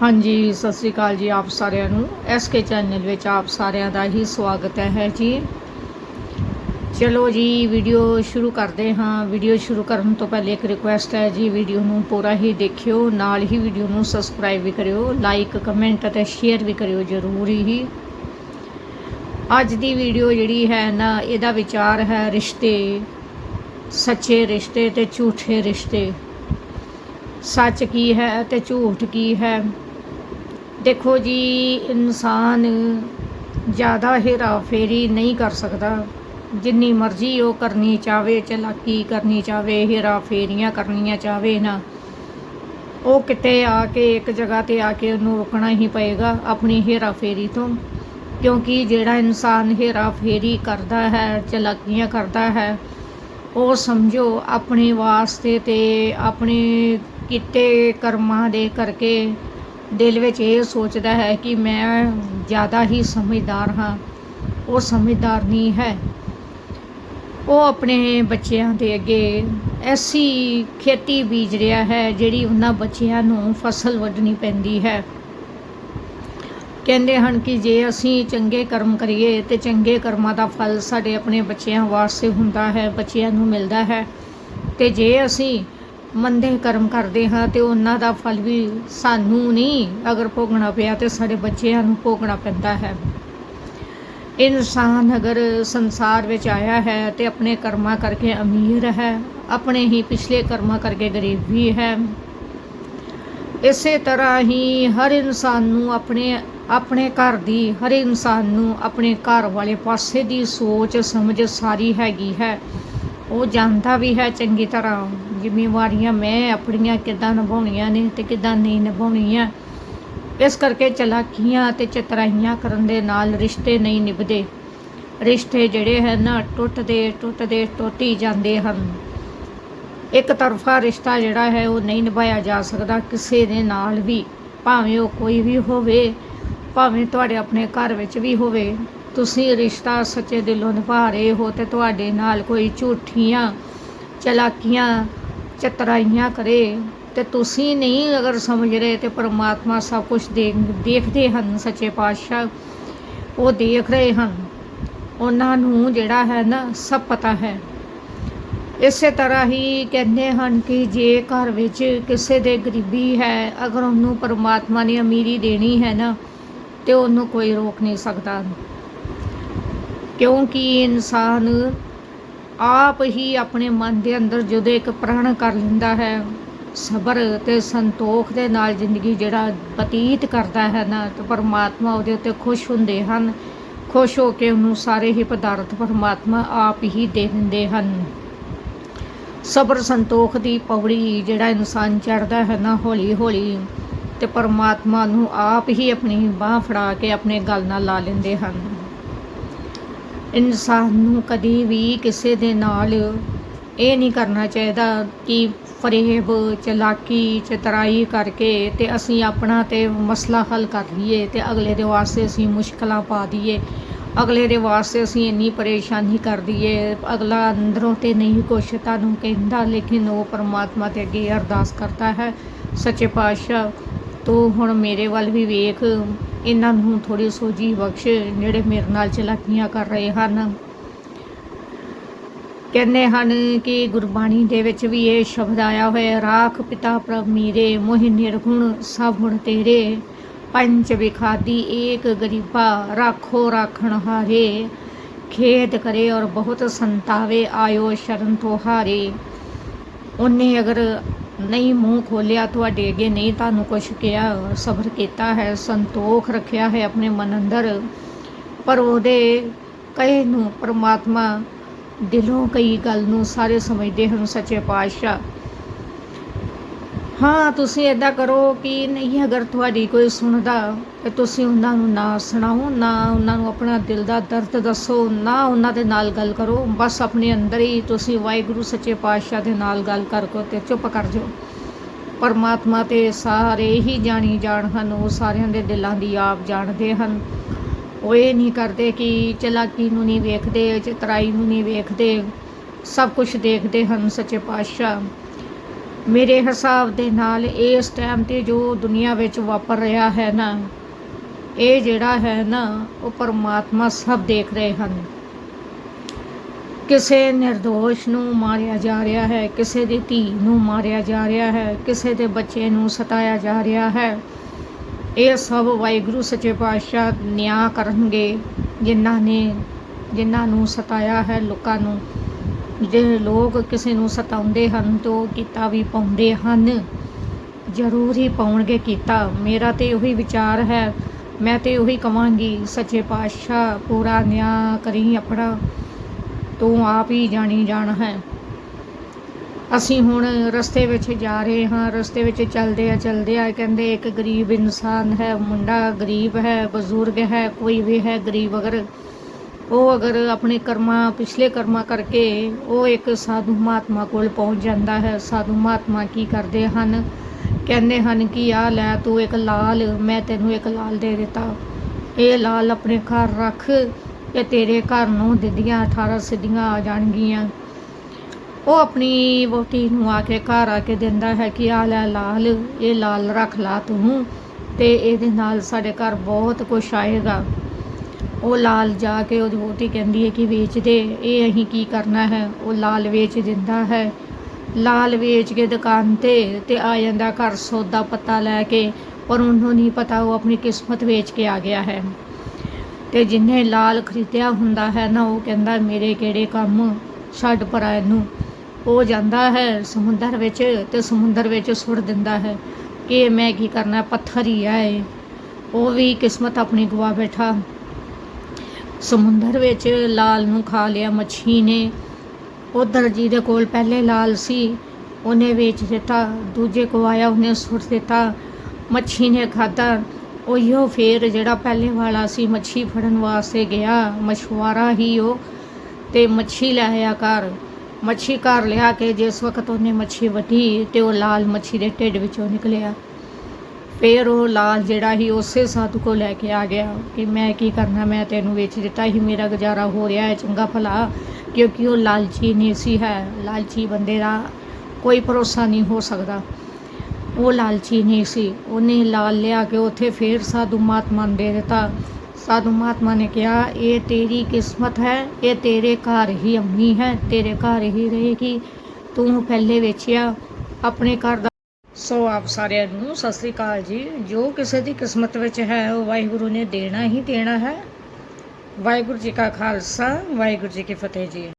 ਹਾਂਜੀ, ਸਤਿ ਸ੍ਰੀ ਅਕਾਲ ਜੀ ਆਪ ਸਾਰਿਆਂ ਨੂੰ। ਐਸ ਕੇ ਚੈਨਲ ਵਿੱਚ ਆਪ ਸਾਰਿਆਂ ਦਾ ਹੀ ਸਵਾਗਤ ਹੈ ਜੀ। ਚਲੋ ਜੀ ਵੀਡੀਓ ਸ਼ੁਰੂ ਕਰਦੇ ਹਾਂ। ਵੀਡੀਓ ਸ਼ੁਰੂ ਕਰਨ ਤੋਂ ਪਹਿਲੇ ਇੱਕ ਰਿਕੁਐਸਟ ਹੈ ਜੀ ਵੀਡੀਓ ਨੂੰ ਪੂਰਾ ਹੀ ਦੇਖਿਓ, ਨਾਲ ਹੀ ਵੀਡੀਓ ਨੂੰ ਸਬਸਕ੍ਰਾਈਬ ਵੀ ਕਰਿਓ ਲਾਈਕ ਕਮੈਂਟ ਅਤੇ ਸ਼ੇਅਰ ਵੀ ਕਰਿਓ ਜ਼ਰੂਰੀ ਹੀ। ਅੱਜ ਦੀ ਵੀਡੀਓ ਜਿਹੜੀ ਹੈ ਨਾ, ਇਹਦਾ ਵਿਚਾਰ ਹੈ ਰਿਸ਼ਤੇ, ਸੱਚੇ ਰਿਸ਼ਤੇ ਤੇ ਝੂਠੇ ਰਿਸ਼ਤੇ। ਸੱਚ ਕੀ ਹੈ ਤੇ ਝੂਠ ਕੀ ਹੈ? ਦੇਖੋ ਜੀ, ਇਨਸਾਨ ਜ਼ਿਆਦਾ ਹੇਰਾ ਫੇਰੀ ਨਹੀਂ ਕਰ ਸਕਦਾ। ਜਿੰਨੀ ਮਰਜ਼ੀ ਉਹ ਕਰਨੀ ਚਾਵੇ, ਚਲਾਕੀ ਕਰਨੀ ਚਾਵੇ, ਹੇਰਾ ਫੇਰੀਆਂ ਕਰਨੀਆਂ ਚਾਵੇ ਨਾ। ਉਹ ਕਿਤੇ ਆ ਕੇ ਇੱਕ ਜਗ੍ਹਾ ਤੇ ਆ ਕੇ ਉਹਨੂੰ ਰੁਕਣਾ ਹੀ ਪਏਗਾ ਆਪਣੀ ਹੇਰਾ ਫੇਰੀ ਤੋਂ। ਕਿਉਂਕਿ ਜਿਹੜਾ ਇਨਸਾਨ ਹੇਰਾ ਫੇਰੀ ਕਰਦਾ ਹੈ, ਚਲਾਕੀਆਂ ਕਰਦਾ ਹੈ, ਉਹ ਸਮਝੋ ਆਪਣੇ ਵਾਸਤੇ ਤੇ ਆਪਣੇ ਕੀਤੇ ਕਰਮਾਂ ਦੇ ਕਰਕੇ ਦਿਲ ਵਿੱਚ ਇਹ ਸੋਚਦਾ ਹੈ ਕਿ ਮੈਂ ਜ਼ਿਆਦਾ ਹੀ ਸਮਝਦਾਰ ਹਾਂ। ਉਹ ਸਮਝਦਾਰ ਨਹੀਂ ਹੈ। ਉਹ ਆਪਣੇ ਬੱਚਿਆਂ ਦੇ ਅੱਗੇ ਐਸੀ ਖੇਤੀ ਬੀਜ ਰਿਹਾ ਹੈ ਜਿਹੜੀ ਉਹਨਾਂ ਬੱਚਿਆਂ ਨੂੰ ਫਸਲ ਵੱਢਣੀ ਪੈਂਦੀ ਹੈ। ਕਹਿੰਦੇ ਹਨ ਕਿ ਜੇ ਅਸੀਂ ਚੰਗੇ ਕਰਮ ਕਰੀਏ ਤੇ ਚੰਗੇ ਕਰਮਾਂ ਦਾ ਫਲ ਸਾਡੇ ਆਪਣੇ ਬੱਚਿਆਂ ਵਾਸਤੇ ਹੁੰਦਾ ਹੈ, ਬੱਚਿਆਂ ਨੂੰ ਮਿਲਦਾ ਹੈ। ਤੇ ਜੇ ਅਸੀਂ ਮੰਦੇ ਕਰਮ ਕਰਦੇ ਹਾਂ ਤੇ ਉਹਨਾਂ ਦਾ ਫਲ ਵੀ ਸਾਨੂੰ ਨਹੀਂ ਅਗਰ ਭੋਗਣਾ ਪਿਆ ਤੇ ਸਾਡੇ ਬੱਚਿਆਂ ਨੂੰ ਭੋਗਣਾ ਪੈਂਦਾ ਹੈ। ਇਨਸਾਨ ਅਗਰ ਸੰਸਾਰ ਵਿੱਚ ਆਇਆ ਹੈ ਤੇ ਆਪਣੇ ਕਰਮਾਂ ਕਰਕੇ ਅਮੀਰ ਹੈ, ਆਪਣੇ ਹੀ ਪਿਛਲੇ ਕਰਮਾਂ ਕਰਕੇ ਗਰੀਬ ਵੀ ਹੈ, ਇਸੇ ਤਰ੍ਹਾਂ ਹੀ ਹਰ ਇਨਸਾਨ ਨੂੰ ਆਪਣੇ ਆਪਣੇ ਘਰ ਦੀ ਹਰ ਇਨਸਾਨ ਨੂੰ ਆਪਣੇ ਘਰ ਵਾਲੇ ਪਾਸੇ ਦੀ ਸੋਚ ਸਮਝ ਸਾਰੀ ਹੈਗੀ ਹੈ। ਉਹ ਜਾਣਦਾ ਵੀ ਹੈ ਚੰਗੀ ਤਰ੍ਹਾਂ ਜ਼ਿੰਮੇਵਾਰੀਆਂ ਮੈਂ ਆਪਣੀਆਂ ਕਿੱਦਾਂ ਨਿਭਾਉਣੀਆਂ ਨੇ ਤੇ ਕਿੱਦਾਂ ਨਹੀਂ ਨਿਭਾਉਣੀਆਂ। ਇਸ ਕਰਕੇ ਚਲਾਕੀਆਂ ਤੇ ਚਤਰਾਈਆਂ ਕਰਨ ਦੇ ਨਾਲ ਰਿਸ਼ਤੇ ਨਹੀਂ ਨਿਭਦੇ। ਰਿਸ਼ਤੇ ਜਿਹੜੇ ਹਨ ਨਾ ਟੁੱਟਦੇ ਟੁੱਟਦੇ, ਟੁੱਟੀ ਜਾਂਦੇ ਹਨ। ਇੱਕ ਤਰਫਾ ਰਿਸ਼ਤਾ ਜਿਹੜਾ ਹੈ, ਉਹ ਨਹੀਂ ਨਿਭਾਇਆ ਜਾ ਸਕਦਾ ਕਿਸੇ ਦੇ ਨਾਲ ਵੀ, ਭਾਵੇਂ ਉਹ ਕੋਈ ਵੀ ਹੋਵੇ, ਭਾਵੇਂ ਤੁਹਾਡੇ ਆਪਣੇ ਘਰ ਵਿੱਚ ਵੀ ਹੋਵੇ। ਤੁਸੀਂ ਰਿਸ਼ਤਾ ਸੱਚੇ ਦਿਲੋਂ ਨਿਭਾ ਰਹੇ ਹੋ ਤੇ ਤੁਹਾਡੇ ਨਾਲ ਕੋਈ ਝੂਠੀਆਂ, ਚਲਾਕੀਆਂ ਚਤਰਾਈਆਂ ਕਰੇ ਤੇ ਤੁਸੀਂ ਨਹੀਂ ਅਗਰ ਸਮਝ ਰਹੇ ਤੇ ਪਰਮਾਤਮਾ ਸਭ ਕੁਝ ਦੇਖਦੇ ਹਨ, ਸੱਚੇ ਪਾਤਸ਼ਾਹ। ਉਹ ਦੇਖ ਰਹੇ ਹਨ। ਉਹਨਾਂ ਨੂੰ ਜਿਹੜਾ ਹੈ ਨਾ, ਸਭ ਪਤਾ ਹੈ। ਇਸੇ ਤਰ੍ਹਾਂ ਹੀ ਕਹਿੰਦੇ ਹਨ ਕਿ ਜੇ ਘਰ ਵਿੱਚ ਕਿਸੇ ਦੇ ਗਰੀਬੀ ਹੈ, ਅਗਰ ਉਹਨੂੰ ਪਰਮਾਤਮਾ ਨੇ ਅਮੀਰੀ ਦੇਣੀ ਹੈ ਨਾ, ਤੇ ਉਹਨੂੰ ਕੋਈ ਰੋਕ ਨਹੀਂ ਸਕਦਾ। ਕਿਉਂਕਿ ਇਨਸਾਨ ਆਪ ਹੀ ਆਪਣੇ ਮਨ ਦੇ ਅੰਦਰ ਜਦੋਂ ਇੱਕ ਪ੍ਰਣ ਕਰ ਲੈਂਦਾ ਹੈ, ਸਬਰ ਤੇ ਸੰਤੋਖ ਦੇ ਨਾਲ ਜ਼ਿੰਦਗੀ ਜਿਹੜਾ ਬਤੀਤ ਕਰਦਾ ਹੈ ਨਾ, ਤੇ ਪਰਮਾਤਮਾ ਉਹਦੇ ਉੱਤੇ ਖੁਸ਼ ਹੁੰਦੇ ਹਨ। ਖੁਸ਼ ਹੋ ਕੇ ਉਹਨੂੰ ਸਾਰੇ ਹੀ ਪਦਾਰਥ ਪਰਮਾਤਮਾ ਆਪ ਹੀ ਦੇ ਦਿੰਦੇ ਹਨ। ਸਬਰ ਸੰਤੋਖ ਦੀ ਪੌੜੀ ਜਿਹੜਾ ਇਨਸਾਨ ਚੜਦਾ ਹੈ ਨਾ ਹੌਲੀ ਹੌਲੀ ਤੇ ਪਰਮਾਤਮਾ ਨੂੰ ਆਪ ਹੀ ਆਪਣੀ ਬਾਹ ਫੜਾ ਕੇ ਆਪਣੇ ਗੱਲ ਨਾਲ ਲਾ ਲੈਂਦੇ ਹਨ। ਇਨਸਾਨ ਨੂੰ ਕਦੀ ਵੀ ਕਿਸੇ ਦੇ ਨਾਲ ਇਹ ਨਹੀਂ ਕਰਨਾ ਚਾਹੀਦਾ ਕਿ ਫਰੇਬ, ਚਲਾਕੀ, ਚਤਰਾਈ ਕਰਕੇ ਤੇ ਅਸੀਂ ਆਪਣਾ ਤੇ ਮਸਲਾ ਹੱਲ ਕਰ ਲਈਏ ਤੇ ਅਗਲੇ ਦੇ ਵਾਸਤੇ ਅਸੀਂ ਮੁਸ਼ਕਲਾਂ ਪਾ ਦਈਏ। ਅਗਲੇ ਦੇ ਵਾਸਤੇ ਅਸੀਂ ਇੰਨੀ ਪਰੇਸ਼ਾਨੀ ਕਰ ਦਈਏ। ਅਗਲਾ ਅੰਦਰੋਂ ਤੇ ਨਹੀਂ ਕੁਛ ਤੁਹਾਨੂੰ ਕਹਿੰਦਾ, ਲੇਕਿਨ ਉਹ ਪਰਮਾਤਮਾ ਤੇ ਅੱਗੇ ਅਰਦਾਸ ਕਰਦਾ ਹੈ, ਸੱਚੇ ਪਾਤਸ਼ਾਹ, ਤੂੰ ਹੁਣ ਮੇਰੇ ਵੱਲ ਵੀ ਵੇਖ। ਇਹਨਾਂ ਨੂੰ ਥੋੜੀ ਸੋਝੀ ਬਖਸ਼ ਜਿਹੜੇ ਮੇਰੇ ਨਾਲ ਚਲਾਕੀਆਂ ਕਰ ਰਹੇ ਹਨ। ਕਹਿੰਦੇ ਹਨ ਕਿ ਗੁਰਬਾਣੀ ਦੇ ਵਿੱਚ ਵੀ ਇਹ ਸ਼ਬਦ ਆਇਆ ਹੋਇਆ ਰਾਖ ਪਿਤਾ ਪ੍ਰਭ ਮੀਰੇ, ਮੋਹਿ ਨਿਰਗੁਣ, ਸਭ ਗੁਣ ਤੇਰੇ। ਪੰਚ ਵਿਖਾਦੀ ਏਕ ਗਰੀਬਾ, ਰਾਖੋ ਰਾਖਣ ਹਾਰੇ। ਖੇਦ ਕਰੇ ਔਰ ਬਹੁਤ ਸੰਤਾਵੇ, ਆਇਓ ਸ਼ਰਨ ਤੋਂ ਹਾਰੇ ਉਹਨੇ ਅਗਰ ਨਹੀਂ ਮੂੰਹ ਖੋਲਿਆ, ਤੁਹਾਡੇ ਅੱਗੇ ਨਹੀਂ ਤੁਹਾਨੂੰ ਕੁਝ ਕਿਹਾ, ਸਬਰ ਕੀਤਾ ਹੈ, ਸੰਤੋਖ ਰੱਖਿਆ ਹੈ ਆਪਣੇ ਮਨ ਅੰਦਰ। ਪਰ ਉਹਦੇ ਕਹੇ ਨੂੰ ਪਰਮਾਤਮਾ ਦਿਲੋਂ ਕਈ ਗੱਲ ਨੂੰ ਸਾਰੇ ਸਮਝਦੇ ਹਨ ਸੱਚੇ ਪਾਤਸ਼ਾਹ। ਹਾਂ, ਤੁਸੀਂ ਇਦਾਂ ਕਰੋ ਕਿ ਨਹੀਂ, ਅਗਰ ਤੁਹਾਡੀ ਕੋਈ ਸੁਣਦਾ ਤੇ ਤੁਸੀਂ ਉਹਨਾਂ ਨੂੰ ਨਾ ਸੁਣਾਓ, ਨਾ ਉਹਨਾਂ ਨੂੰ ਆਪਣਾ ਦਿਲ ਦਾ ਦਰਦ ਦੱਸੋ, ਨਾ ਉਹਨਾਂ ਦੇ ਨਾਲ ਗੱਲ ਕਰੋ। ਬਸ ਆਪਣੇ ਅੰਦਰ ਹੀ ਤੁਸੀਂ ਵਾਹਿਗੁਰੂ, ਸੱਚੇ ਪਾਤਸ਼ਾਹ ਦੇ ਨਾਲ ਗੱਲ ਕਰਕੋ ਤੇ ਚੁੱਪ ਕਰ ਜਾਓ। ਪਰਮਾਤਮਾ ਤੇ ਸਾਰੇ ਹੀ ਜਾਣੀ ਜਾਣ ਹਨ, ਉਹ ਸਾਰਿਆਂ ਦੇ ਦਿਲਾਂ ਦੀ ਆਪ ਜਾਣਦੇ ਹਨ। ਉਹ ਇਹ ਨਹੀਂ ਕਰਦੇ ਕਿ ਚਲਾਕੀ ਨੂੰ ਨਹੀਂ ਵੇਖਦੇ, ਚਤਰਾਈ ਨੂੰ ਨਹੀਂ ਵੇਖਦੇ। ਸਭ ਕੁਝ ਦੇਖਦੇ ਹਨ, ਸੱਚੇ ਪਾਤਸ਼ਾਹ। ਮੇਰੇ ਹਿਸਾਬ ਦੇ ਨਾਲ ਇਸ ਟਾਈਮ ਤੇ ਜੋ ਦੁਨੀਆ ਵਿੱਚ ਵਾਪਰ ਰਿਹਾ ਹੈ ਨਾ, ਇਹ ਜਿਹੜਾ ਹੈ ਨਾ, ਉਹ ਪਰਮਾਤਮਾ ਸਭ ਦੇਖ ਰਹੇ ਹਨ। ਕਿਸੇ ਨਿਰਦੋਸ਼ ਨੂੰ ਮਾਰਿਆ ਜਾ ਰਿਹਾ ਹੈ, ਕਿਸੇ ਦੀ ਧੀ ਨੂੰ ਮਾਰਿਆ ਜਾ ਰਿਹਾ ਹੈ, ਕਿਸੇ ਦੇ ਬੱਚੇ ਨੂੰ ਸਤਾਇਆ ਜਾ ਰਿਹਾ ਹੈ। ਇਹ ਸਭ ਵਾਹਿਗੁਰੂ ਸੱਚੇ ਪਾਤਸ਼ਾਹ ਨਿਆਂ ਕਰਨਗੇ, ਜਿਨ੍ਹਾਂ ਨੇ, ਜਿਨ੍ਹਾਂ ਨੂੰ ਸਤਾਇਆ ਹੈ ਲੋਕਾਂ ਨੂੰ। ਜੇ ਲੋਕ ਕਿਸੇ ਨੂੰ ਸਤਾਉਂਦੇ ਹਨ ਤਾਂ ਉਹ ਕੀਤਾ ਵੀ ਪਾਉਂਦੇ ਹਨ। ਜ਼ਰੂਰ ਹੀ ਪਾਉਣਗੇ ਕੀਤਾ। ਮੇਰਾ ਤੇ ਉਹੀ ਵਿਚਾਰ ਹੈ। ਮੈਂ ਤੇ ਉਹੀ ਕਵਾਂਗੀ, ਸੱਚੇ ਪਾਤਸ਼ਾਹ ਪੂਰਾ ਨਿਆਂ ਕਰੀ ਆਪਣਾ। ਤੂੰ ਆਪ ਹੀ ਜਾਣੀ ਜਾਣ ਹੈ। ਅਸੀਂ ਹੁਣ ਰਸਤੇ ਵਿੱਚ ਜਾ ਰਹੇ ਹਾਂ। ਰਸਤੇ ਵਿੱਚ ਚੱਲਦੇ ਆ ਚੱਲਦੇ ਆ। ਕਹਿੰਦੇ, ਇੱਕ ਗਰੀਬ ਇਨਸਾਨ ਹੈ, ਮੁੰਡਾ ਗਰੀਬ ਹੈ, ਬਜ਼ੁਰਗ ਹੈ, ਕੋਈ ਵੀ ਹੈ, ਗਰੀਬ ਅਗਰ ਉਹ ਅਗਰ ਆਪਣੇ ਕਰਮਾਂ, ਪਿਛਲੇ ਕਰਮਾਂ ਕਰਕੇ ਉਹ ਇੱਕ ਸਾਧੂ ਮਹਾਤਮਾ ਕੋਲ ਪਹੁੰਚ ਜਾਂਦਾ ਹੈ, ਸਾਧੂ ਮਹਾਤਮਾ ਕੀ ਕਰਦੇ ਹਨ? ਕਹਿੰਦੇ ਹਨ ਕਿ ਆ ਲੈ ਤੂੰ ਇੱਕ ਲਾਲ, ਮੈਂ ਤੈਨੂੰ ਇੱਕ ਲਾਲ ਦੇ ਦਿੱਤਾ। ਇਹ ਲਾਲ ਆਪਣੇ ਘਰ ਰੱਖ ਇਹ ਤੇਰੇ ਘਰ ਨੂੰ ਦਿੰਦੀਆਂ 18 ਸਿੱਧੀਆਂ ਆ ਜਾਣਗੀਆਂ। ਉਹ ਆਪਣੀ ਵੋਟੀ ਨੂੰ ਆ ਕੇ ਘਰ ਆ ਕੇ ਦਿੰਦਾ ਹੈ ਕਿ ਆ ਲੈ ਲਾਲ, ਇਹ ਲਾਲ ਰੱਖ ਲਾ ਤੂੰ ਤੇ ਇਹਦੇ ਨਾਲ ਸਾਡੇ ਘਰ ਬਹੁਤ ਕੁਝ ਆਏਗਾ। ਉਹ ਲਾਲ ਜਾ ਕੇ ਉਹਦੀ ਵੋਟੀ ਕਹਿੰਦੀ ਹੈ ਕਿ ਵੇਚ ਦੇ, ਇਹ ਅਸੀਂ ਕੀ ਕਰਨਾ ਹੈ? ਉਹ ਲਾਲ ਵੇਚ ਦਿੰਦਾ ਹੈ। ਲਾਲ ਵੇਚ ਕੇ ਦੁਕਾਨ ਤੇ ਤੇ ਆ ਜਾਂਦਾ ਘਰ ਸੌਦਾ ਪੱਤਾ ਲੈ ਕੇ, ਪਰ ਉਹਨੂੰ ਨਹੀਂ ਪਤਾ ਉਹ ਆਪਣੀ ਕਿਸਮਤ ਵੇਚ ਕੇ ਆ ਗਿਆ ਹੈ। ਤੇ ਜਿੰਨੇ ਲਾਲ ਖਰੀਦਿਆ ਹੁੰਦਾ ਹੈ ਨਾ, ਉਹ ਕਹਿੰਦਾ, ਮੇਰੇ ਕਿਹੜੇ ਕੰਮ? ਛੱਡ ਪਰਾ ਇਹਨੂੰ। ਉਹ ਜਾਂਦਾ ਹੈ ਸਮੁੰਦਰ ਵਿੱਚ ਤੇ ਸਮੁੰਦਰ ਵਿੱਚ ਸੁੱਟ ਦਿੰਦਾ ਹੈ ਕਿ ਮੈਂ ਕੀ ਕਰਨਾ, ਪੱਥਰ ਹੀ ਆ ਉਹ ਵੀ ਕਿਸਮਤ ਆਪਣੀ ਗਵਾ ਬੈਠਾ। ਸਮੁੰਦਰ ਵਿੱਚ ਲਾਲ ਨੂੰ ਖਾ ਲਿਆ ਮੱਛੀ ਨੇ। ਉਧਰ ਜਿਹਦੇ ਕੋਲ ਪਹਿਲੇ ਲਾਲ ਸੀ, ਉਹਨੇ ਵੇਚ ਦਿੱਤਾ, ਦੂਜੇ ਕੋ ਆਇਆ, ਉਹਨੇ ਸੁੱਟ ਦਿੱਤਾ, ਮੱਛੀ ਨੇ ਖਾਧਾ। ਉਹੀਓ ਫੇਰ ਜਿਹੜਾ ਪਹਿਲੇ ਵਾਲਾ ਸੀ, ਮੱਛੀ ਫੜਨ ਵਾਸਤੇ ਗਿਆ ਮਛੁਆਰਾ ਹੀ ਉਹ, ਤੇ ਮੱਛੀ ਲੈ ਆਇਆ ਘਰ। ਮੱਛੀ ਘਰ ਲਿਆ ਕੇ ਜਿਸ ਵਕਤ ਉਹਨੇ ਮੱਛੀ ਵੱਢੀ ਤੇ ਉਹ ਲਾਲ ਮੱਛੀ ਦੇ ਢਿੱਡ ਵਿੱਚੋਂ ਨਿਕਲਿਆ। ਫਿਰ ਉਹ ਲਾਲ ਜਿਹੜਾ ਸੀ, ਉਸੇ ਸਾਧੂ ਕੋ ਲੈ ਕੇ ਆ ਗਿਆ ਕਿ ਮੈਂ ਕੀ ਕਰਨਾ, ਮੈਂ ਤੈਨੂੰ ਵੇਚ ਦਿੱਤਾ ਸੀ, ਮੇਰਾ ਗੁਜ਼ਾਰਾ ਹੋ ਰਿਹਾ ਹੈ, ਚੰਗਾ ਭਲਾ, ਕਿਉਂਕਿ ਉਹ ਲਾਲਚੀ ਨਹੀਂ ਸੀ ਹੈ। ਲਾਲਚੀ ਬੰਦੇ ਦਾ ਕੋਈ ਭਰੋਸਾ ਨਹੀਂ ਹੋ ਸਕਦਾ। ਉਹ ਲਾਲਚੀ ਨਹੀਂ ਸੀ। ਉਹਨੇ ਲਾਲ ਲਿਆ ਕੇ ਉੱਥੇ ਫੇਰ ਸਾਧੂ ਮਹਾਤਮਾ ਨੂੰ ਦੇ ਦਿੱਤਾ। ਸਾਧੂ ਮਹਾਤਮਾ ਨੇ ਕਿਹਾ, ਇਹ ਤੇਰੀ ਕਿਸਮਤ ਹੈ, ਇਹ ਤੇਰੇ ਘਰ ਹੀ ਅੰਮੀ ਹੈ, ਤੇਰੇ ਘਰ ਹੀ ਰਹੇਗੀ। ਤੂੰ ਪਹਿਲੇ ਵੇਚਿਆ, ਆਪਣੇ ਘਰ ਦਾ ਸੋ ਆਪ ਸਾਰਿਆਂ ਨੂੰ ਸਤਿ ਸ੍ਰੀ ਅਕਾਲ ਜੀ। ਜੋ ਕਿਸੇ ਦੀ ਕਿਸਮਤ ਵਿੱਚ ਹੈ, ਉਹ ਵਾਹਿਗੁਰੂ ਨੇ ਦੇਣਾ ਹੀ ਦੇਣਾ ਹੈ। ਵਾਹਿਗੁਰੂ ਜੀ ਕਾ ਖਾਲਸਾ, ਵਾਹਿਗੁਰੂ ਜੀ ਕੀ ਫਤਿਹ ਜੀ।